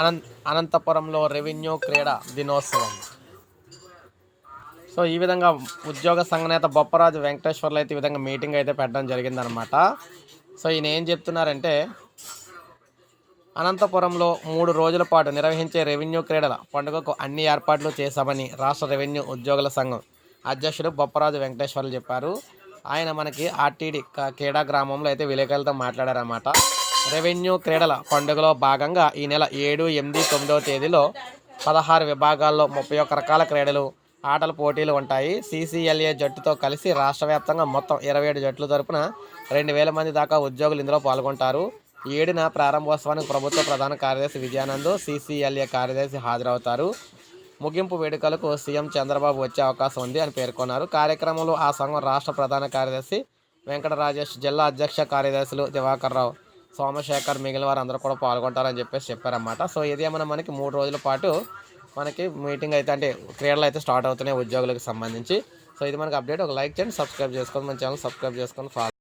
అనంత అనంతపురంలో రెవెన్యూ క్రీడా దినోత్సవం. సో ఈ విధంగా ఉద్యోగ సంఘ నేత బొప్పరాజు వెంకటేశ్వర్లు అయితే ఈ విధంగా మీటింగ్ అయితే పెట్టడం జరిగిందనమాట సో ఈయన ఏం చెప్తున్నారంటే అనంతపురంలో మూడు రోజుల పాటు నిర్వహించే రెవెన్యూ క్రీడల పండుగకు అన్ని ఏర్పాట్లు చేశామని రాష్ట్ర రెవెన్యూ ఉద్యోగుల సంఘం అధ్యక్షుడు బొప్పరాజు వెంకటేశ్వర్లు చెప్పారు. ఆయన మనకి ఆర్టీడీ క్రీడా గ్రామంలో అయితే విలేకరులతో మాట్లాడారన్నమాట. రెవెన్యూ క్రీడల పండుగలో భాగంగా ఈ నెల ఏడు ఎనిమిది తొమ్మిదవ తేదీలో పదహారు విభాగాల్లో ముప్పై ఒక్క రకాల క్రీడలు ఆటల పోటీలు ఉంటాయి. సీసీఎల్ఏ జట్టుతో కలిసి రాష్ట్ర వ్యాప్తంగా మొత్తం ఇరవై ఏడు జట్ల తరపున రెండు వేల మంది దాకా ఉద్యోగులు ఇందులో పాల్గొంటారు. ఏడున ప్రారంభోత్సవానికి ప్రభుత్వ ప్రధాన కార్యదర్శి విజయానంద్ సీసీఎల్ఏ కార్యదర్శి హాజరవుతారు. ముగింపు వేడుకలకు సీఎం చంద్రబాబు వచ్చే అవకాశం ఉంది అని పేర్కొన్నారు. కార్యక్రమంలో ఆ సంఘం రాష్ట్ర ప్రధాన కార్యదర్శి వెంకటరాజేష్ జిల్లా అధ్యక్ష కార్యదర్శులు దివాకర్ రావు. సోమశేఖర్ మిగిలిన వారు అందరూ కూడా పాల్గొంటారని చెప్పేసి చెప్పారన్నమాట. సో ఇదేమన్నా మనకి మూడు రోజుల పాటు మనకి మీటింగ్ అయితే అంటే క్రీడలు అయితే స్టార్ట్ అవుతున్నాయి ఉద్యోగులకు సంబంధించి. సో ఇది మనకి అప్డేట్. ఒక లైక్ చేయండి సబ్స్క్రైబ్ చేసుకోండి మన ఛానల్ సబ్స్క్రైబ్ చేసుకొని ఫాలో